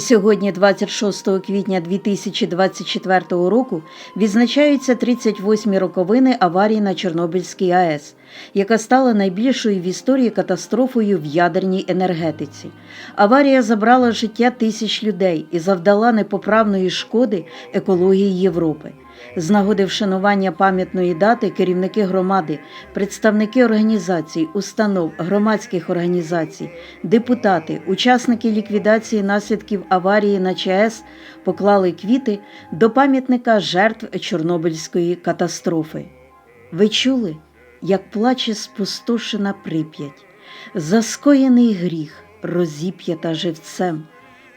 Сьогодні, 26 квітня 2024 року, відзначаються 38 роковини аварії на Чорнобильській АЕС, яка стала найбільшою в історії катастрофою в ядерній енергетиці. Аварія забрала життя тисяч людей і завдала непоправної шкоди екології Європи. З нагоди вшанування пам'ятної дати керівники громади, представники організацій, установ, громадських організацій, депутати, учасники ліквідації наслідків аварії на ЧАЕС поклали квіти до пам'ятника жертв Чорнобильської катастрофи. Ви чули, як плаче спустошена прип'ять, заскоєний гріх, розіп'ята живцем,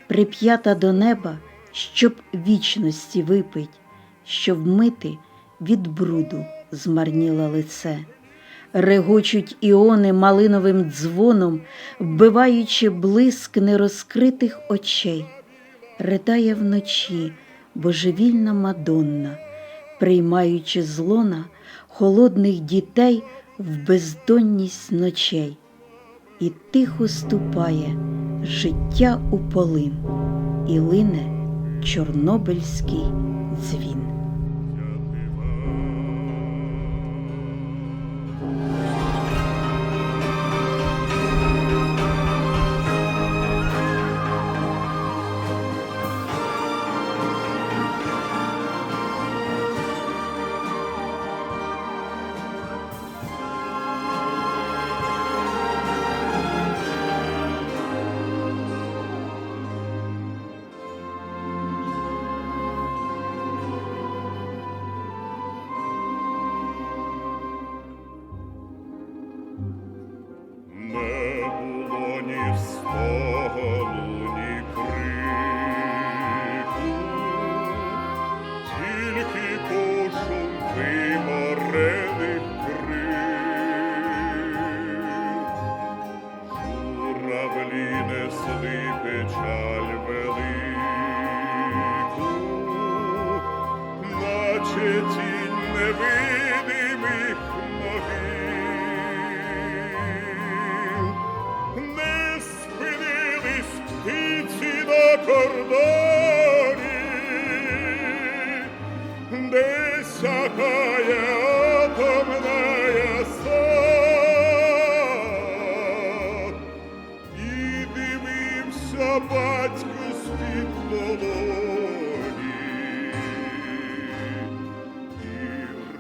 прип'ята до неба, щоб вічності випить що вмити від бруду змарніла лице. Регочуть іони малиновим дзвоном, вбиваючи блиск нерозкритих очей, ридає вночі божевільна мадонна, приймаючи злона холодних дітей в бездонність ночей, і тихо ступає життя у полин, і лине чорнобильський дзвін.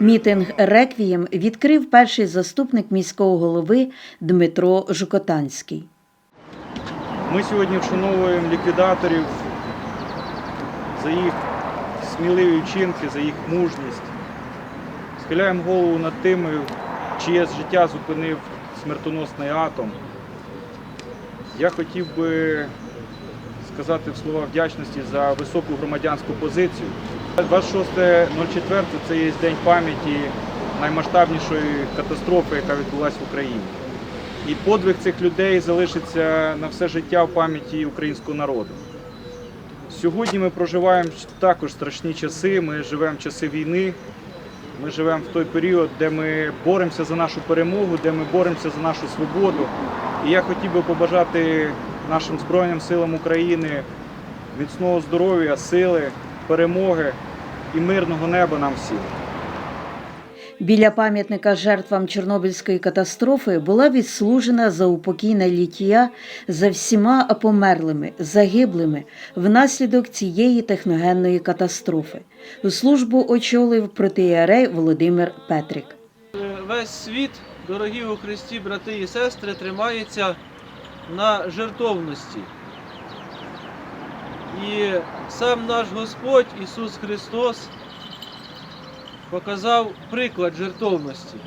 Мітинг Реквієм відкрив перший заступник міського голови Дмитро Жукотанський. Ми сьогодні вшановуємо ліквідаторів за їх сміливі вчинки, за їх мужність. Схиляємо голову над тими, чиє життя зупинив смертоносний атом. Я хотів би сказати слова вдячності за високу громадянську позицію. 26.04 це є день пам'яті наймасштабнішої катастрофи, яка відбулася в Україні. І подвиг цих людей залишиться на все життя в пам'яті українського народу. Сьогодні ми проживаємо також страшні часи. Ми живемо в часи війни. Ми живемо в той період, де ми боремося за нашу перемогу, де ми боремося за нашу свободу. І я хотів би побажати нашим Збройним силам України міцного здоров'я, сили, перемоги і мирного неба нам всім. Біля пам'ятника жертвам Чорнобильської катастрофи була відслужена заупокійна літія за всіма померлими, загиблими внаслідок цієї техногенної катастрофи. Службу очолив протиєрей Володимир Петрик. Весь світ, дорогі у Христі, брати і сестри, тримається на жертовності. І сам наш Господь Ісус Христос показав приклад жертовності,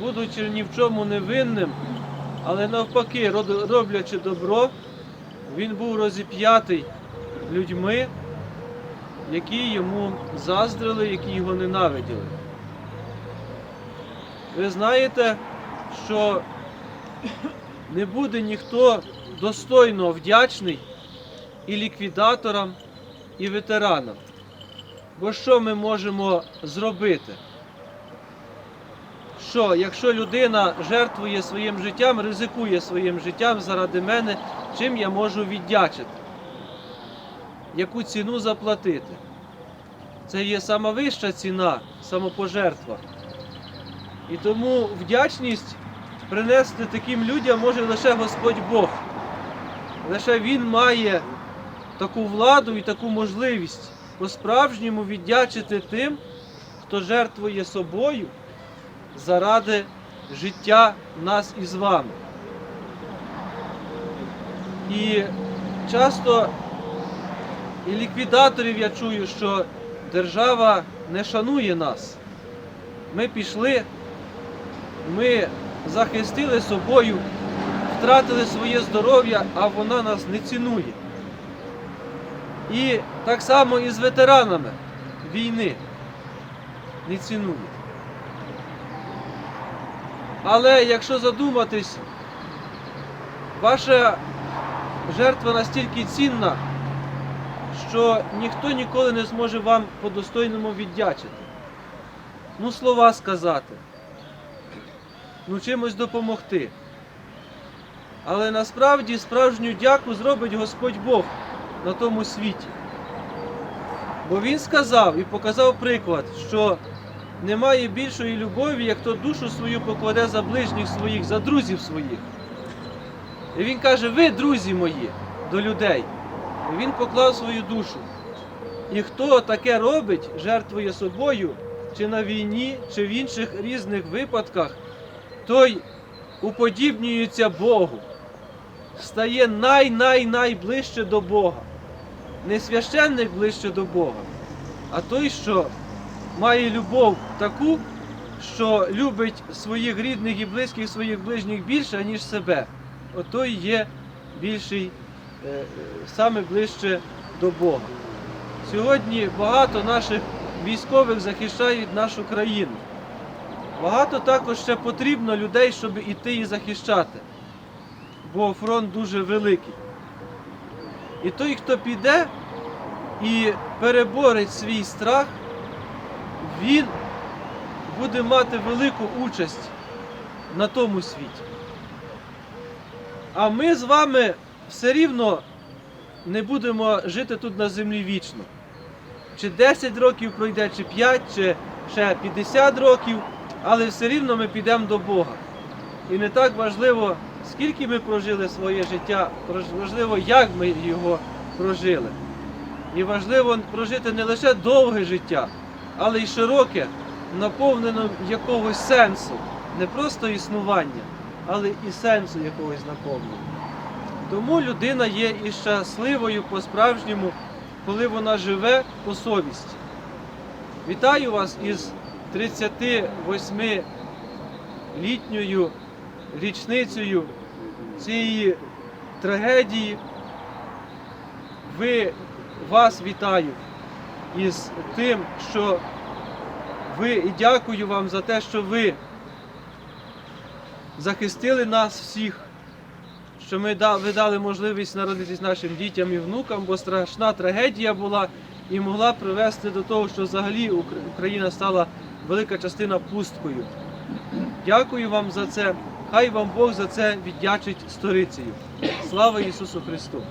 будучи ні в чому невинним, але навпаки, роблячи добро, Він був розіп'ятий людьми, які йому заздрили, які його ненавиділи. Ви знаєте, що не буде ніхто достойно вдячний і ліквідаторам, і ветеранам. Бо що ми можемо зробити? Що, якщо людина жертвує своїм життям, ризикує своїм життям заради мене, чим я можу віддячити? яку ціну заплатити. Це є сама вища ціна, самопожертва. І тому вдячність принести таким людям може лише Господь Бог. Лише Він має таку владу і таку можливість по-справжньому віддячити тим, хто жертвує собою заради життя нас із вами. І часто і ліквідаторів я чую, що держава не шанує нас. Ми пішли, ми захистили собою, втратили своє здоров'я, а вона нас не цінує. І так само і з ветеранами війни не цінує. Але якщо задуматись, ваша жертва настільки цінна, що ніхто ніколи не зможе вам по-достойному віддячити. Ну, слова сказати, ну чимось допомогти. Але насправді справжню дяку зробить Господь Бог на тому світі. Бо Він сказав і показав приклад, що немає більшої любові, як хто душу свою покладе за ближніх своїх, за друзів своїх. І він каже: ви, друзі мої, до людей. І він поклав свою душу. І хто таке робить, жертвує собою, чи на війні, чи в інших різних випадках, той уподібнюється Богу, стає най-най-найближче до Бога. Не священник ближче до Бога, а той, що має любов таку, що любить своїх рідних і близьких своїх ближніх більше, ніж себе. Отой є більший, е, е, саме ближче до Бога. Сьогодні багато наших військових захищають нашу країну. Багато також ще потрібно людей, щоб іти і захищати, бо фронт дуже великий. І той, хто піде і переборить свій страх, він буде мати велику участь на тому світі. А ми з вами все рівно не будемо жити тут на землі вічно. Чи 10 років пройде, чи 5, чи ще 50 років, але все рівно ми підемо до Бога. І не так важливо, скільки ми прожили своє життя, важливо, як ми його прожили. І важливо прожити не лише довге життя, але й широке, наповнене якогось сенсу, не просто існування, але і сенсу якогось наповнення. Тому людина є і щасливою по-справжньому, коли вона живе по совісті. Вітаю вас із 38-літньою річницею цієї трагедії. Ви вас вітаю із тим, що ви і дякую вам за те, що ви захистили нас всіх, що ми ви дали можливість народитись нашим дітям і внукам, бо страшна трагедія була і могла привести до того, що взагалі Україна стала велика частина пусткою. Дякую вам за це. Хай вам Бог за це віддячить сторицею. Слава Ісусу Христу!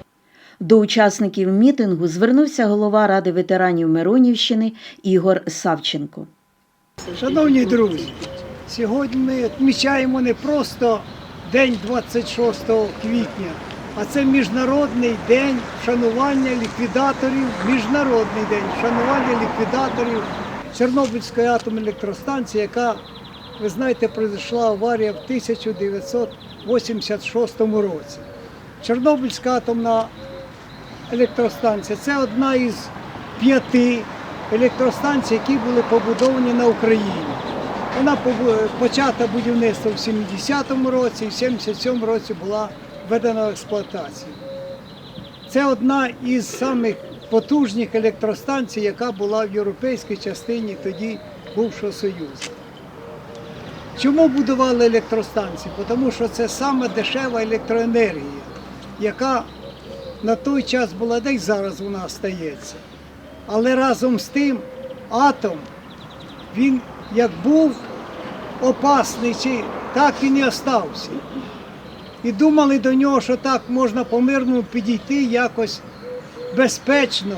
До учасників мітингу звернувся голова Ради ветеранів Миронівщини Ігор Савченко. Шановні друзі, сьогодні ми відмічаємо не просто День 26 квітня, а це Міжнародний день вшанування ліквідаторів, Міжнародний день вшанування ліквідаторів Чорнобильської атомної електростанції, яка, ви знаєте, пройшла аварія в 1986 році. Чорнобильська атомна електростанція це одна із п'яти електростанцій, які були побудовані на Україні. Вона почата будівництво в 70-му році і в 77-му році була введена в експлуатацію. Це одна із самих потужних електростанцій, яка була в європейській частині тоді бувшого Союзу. Чому будували електростанції? Тому що це саме дешева електроенергія, яка на той час була, де й зараз вона стається. Але разом з тим атом, він як був опасний, чи так і не остався. І думали до нього, що так можна по-мирному підійти, якось безпечно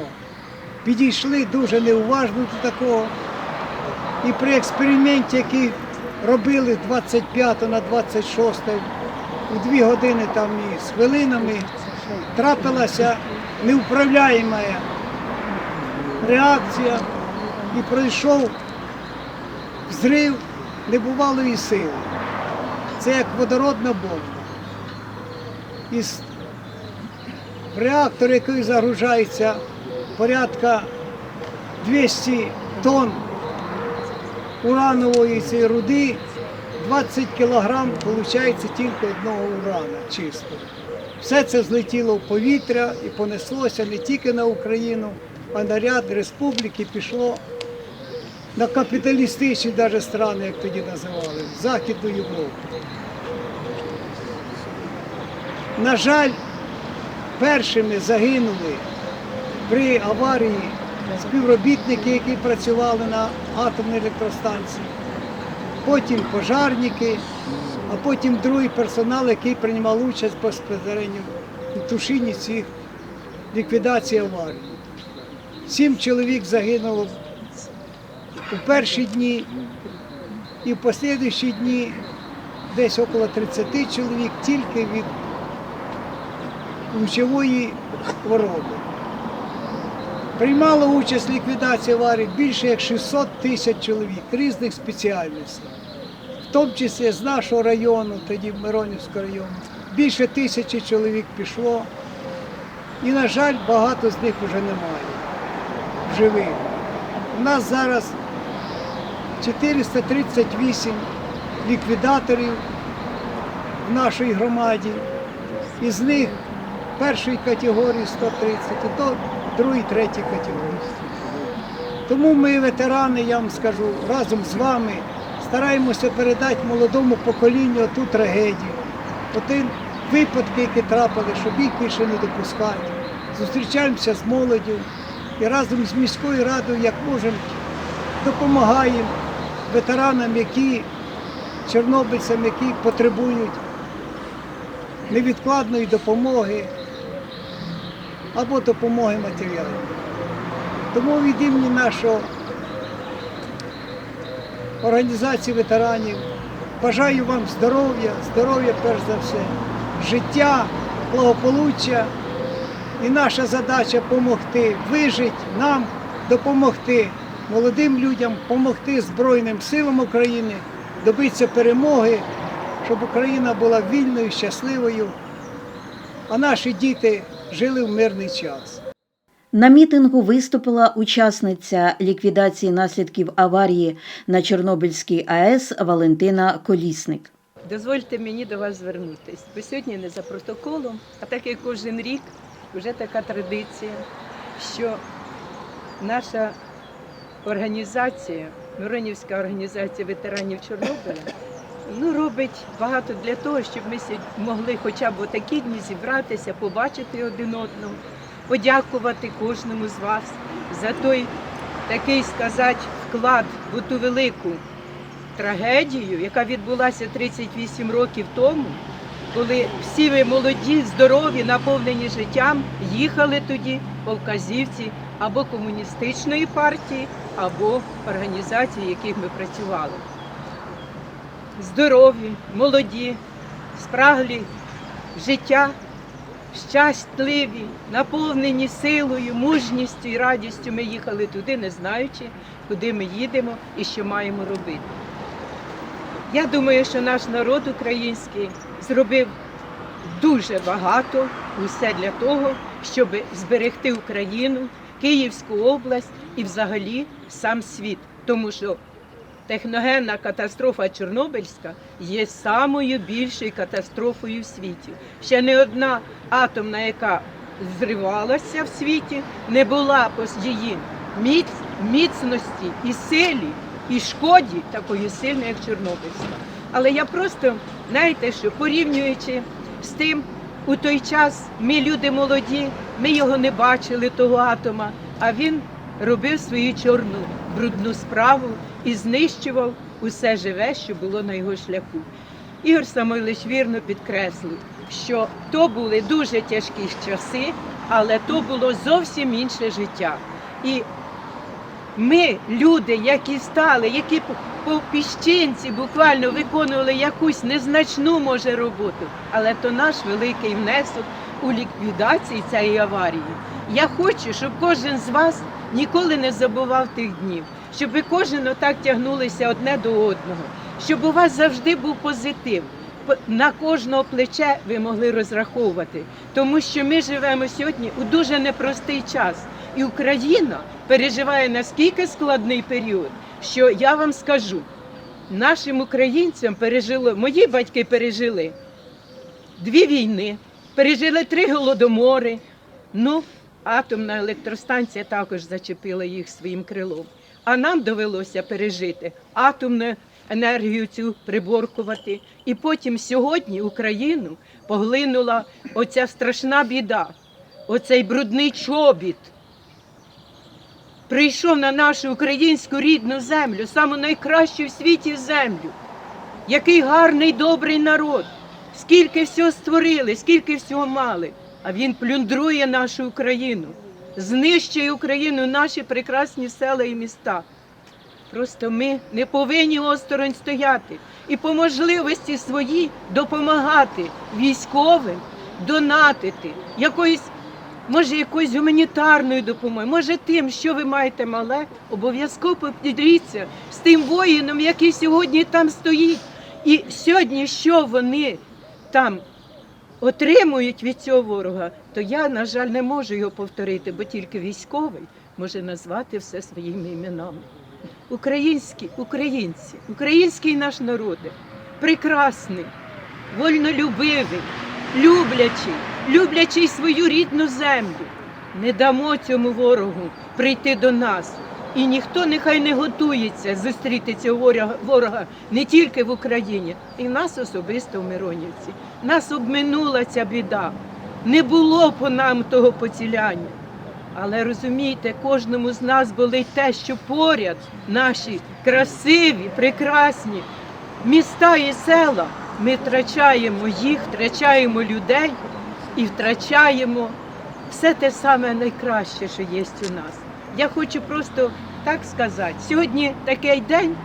підійшли дуже неуважно до такого. І при експерименті, який робили 25 на 26 у дві години там і з хвилинами, трапилася неуправляєма реакція і пройшов взрив небувалої сили. Це як водородна бомба. Із реактор, який загружається порядка 200 тонн уранової цієї руди, 20 кілограм виходить тільки одного урана чистого. Все це злетіло в повітря і понеслося не тільки на Україну, а на ряд республіки пішло на капіталістичні навіть страни, як тоді називали, Західну Європу. На жаль, першими загинули при аварії співробітники, які працювали на атомній електростанції, потім пожарники, а потім другий персонал, який приймав участь безпосередньо у тушінні цих ліквідації аварії. Сім чоловік загинуло у перші дні і в послідуючі дні десь около 30 чоловік тільки від лучової хвороби. Приймало участь в ліквідації аварії більше як 600 тисяч чоловік різних спеціальностей, в тому числі з нашого району, тоді Миронівського району, більше тисячі чоловік пішло. І, на жаль, багато з них вже немає живих. У нас зараз 438 ліквідаторів в нашій громаді, із них першої категорії 130, і то другої, третій категорії. Тому ми, ветерани, я вам скажу, разом з вами стараємося передати молодому поколінню ту трагедію, оті випадки, які трапили, щоб їх більше не допускати. Зустрічаємося з молоддю і разом з міською радою, як можемо, допомагаємо ветеранам, які чорнобильцям, які потребують невідкладної допомоги або допомоги матеріальної. Тому від імені нашого організації ветеранів бажаю вам здоров'я, здоров'я перш за все, життя, благополуччя. І наша задача допомогти, вижити нам, допомогти молодим людям, допомогти Збройним силам України, добитися перемоги, щоб Україна була вільною, щасливою, а наші діти жили в мирний час. На мітингу виступила учасниця ліквідації наслідків аварії на Чорнобильській АЕС Валентина Колісник. Дозвольте мені до вас звернутися. Бо сьогодні не за протоколом, а так як кожен рік вже така традиція, що наша організація, Миронівська організація ветеранів Чорнобиля, ну, робить багато для того, щоб ми могли хоча б такі дні зібратися, побачити один одного, подякувати кожному з вас за той такий сказати вклад в ту велику трагедію, яка відбулася 38 років тому, коли всі ви молоді, здорові, наповнені життям, їхали тоді по вказівці або комуністичної партії, або організації, в яких ми працювали. Здорові, молоді, спраглі життя, щасливі, наповнені силою, мужністю і радістю. Ми їхали туди, не знаючи, куди ми їдемо і що маємо робити. Я думаю, що наш народ український зробив дуже багато усе для того, щоб зберегти Україну, Київську область і взагалі сам світ. Тому що техногенна катастрофа Чорнобильська є самою більшою катастрофою в світі. Ще не одна атомна, яка зривалася в світі, не була по її міцності і силі, і шкоді такої сильної, як Чорнобильська. Але я просто, знаєте, що порівнюючи з тим, у той час ми люди молоді, ми його не бачили, того атома, а він робив свою чорну брудну справу і знищував усе живе, що було на його шляху. Ігор Самойлович вірно підкреслив, що то були дуже тяжкі часи, але то було зовсім інше життя. І ми, люди, які стали, які по- піщинці буквально виконували якусь незначну може роботу, але то наш великий внесок у ліквідації цієї аварії. Я хочу, щоб кожен з вас ніколи не забував тих днів, щоб ви кожен отак тягнулися одне до одного, щоб у вас завжди був позитив. На кожного плече ви могли розраховувати, тому що ми живемо сьогодні у дуже непростий час. І Україна переживає наскільки складний період, що я вам скажу, нашим українцям пережило, мої батьки пережили дві війни, пережили три голодомори. Ну, атомна електростанція також зачепила їх своїм крилом. А нам довелося пережити атомну енергію цю приборкувати. І потім сьогодні Україну поглинула оця страшна біда, оцей брудний чобіт. Прийшов на нашу українську рідну землю, саму найкращу в світі землю. Який гарний, добрий народ. Скільки всього створили, скільки всього мали. А він плюндрує нашу Україну, знищує Україну, наші прекрасні села і міста. Просто ми не повинні осторонь стояти і по можливості свої допомагати військовим, донатити, якоюсь, може, якоюсь гуманітарною допомогою, може тим, що ви маєте мале, обов'язково поділіться з тим воїном, який сьогодні там стоїть. І сьогодні, що вони там отримують від цього ворога, то я, на жаль, не можу його повторити, бо тільки військовий може назвати все своїми іменами. Українські, українці, український наш народ прекрасний, вольнолюбивий, люблячий, люблячий свою рідну землю. Не дамо цьому ворогу прийти до нас. І ніхто нехай не готується зустріти цього ворога, не тільки в Україні, і нас особисто в Миронівці. Нас обминула ця біда. Не було по нам того поціляння. Але розумієте, кожному з нас болить те, що поряд наші красиві, прекрасні міста і села. Ми втрачаємо їх, втрачаємо людей і втрачаємо все те саме найкраще, що є у нас. Я хочу просто так сказати. Сьогодні такий день,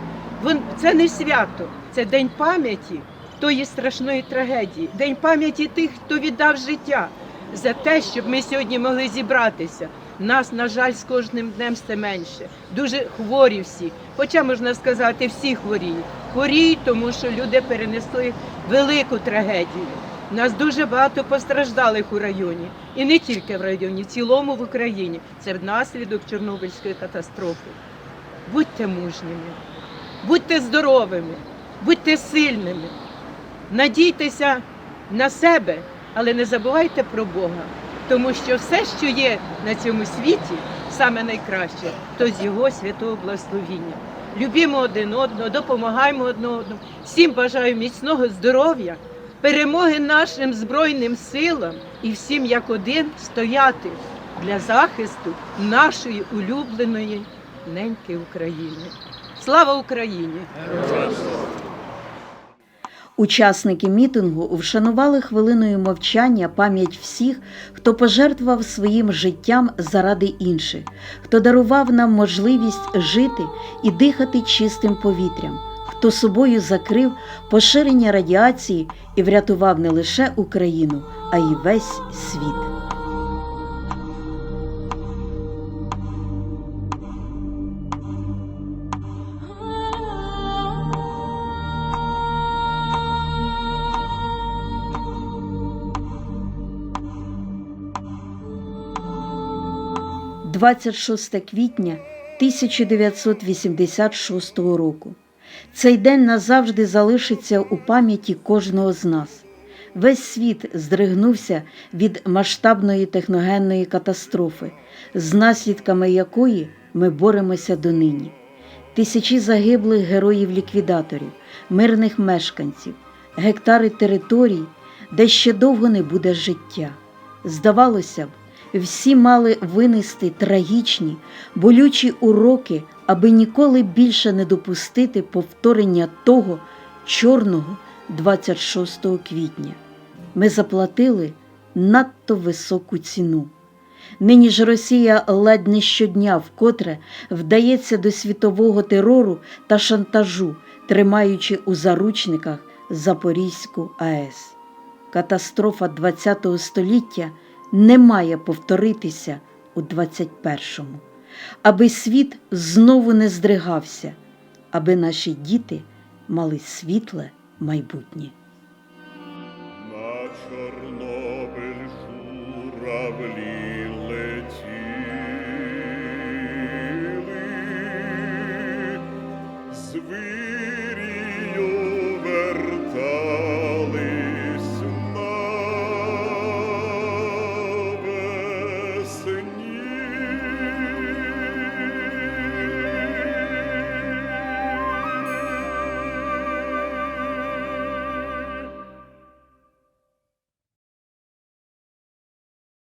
це не свято, це день пам'яті тої страшної трагедії, день пам'яті тих, хто віддав життя за те, щоб ми сьогодні могли зібратися. Нас, на жаль, з кожним днем все менше. Дуже хворі всі. Хоча можна сказати, всі хворіють. Хворіють, тому що люди перенесли велику трагедію. У нас дуже багато постраждалих у районі. І не тільки в районі, в цілому в Україні. Це внаслідок Чорнобильської катастрофи. Будьте мужніми, будьте здоровими, будьте сильними, надійтеся на себе, але не забувайте про Бога. Тому що все, що є на цьому світі, саме найкраще, то з Його святого благословіння. Любімо один одного, допомагаємо один одному. Всім бажаю міцного здоров'я, перемоги нашим Збройним силам і всім як один стояти для захисту нашої улюбленої неньки України. Слава Україні! Учасники мітингу вшанували хвилиною мовчання пам'ять всіх, хто пожертвував своїм життям заради інших, хто дарував нам можливість жити і дихати чистим повітрям, хто собою закрив поширення радіації і врятував не лише Україну, а й весь світ. – 26 квітня 1986 року. Цей день назавжди залишиться у пам'яті кожного з нас. Весь світ здригнувся від масштабної техногенної катастрофи, з наслідками якої ми боремося донині. Тисячі загиблих героїв-ліквідаторів, мирних мешканців, гектари територій, де ще довго не буде життя. Здавалося б, всі мали винести трагічні, болючі уроки, аби ніколи більше не допустити повторення того чорного 26 квітня. Ми заплатили надто високу ціну. Нині ж Росія ледь не щодня вкотре вдається до світового терору та шантажу, тримаючи у заручниках Запорізьку АЕС. Катастрофа ХХ століття не має повторитися у 21-му, аби світ знову не здригався, аби наші діти мали світле майбутнє. На Чорнобиль журавлі летіли, звір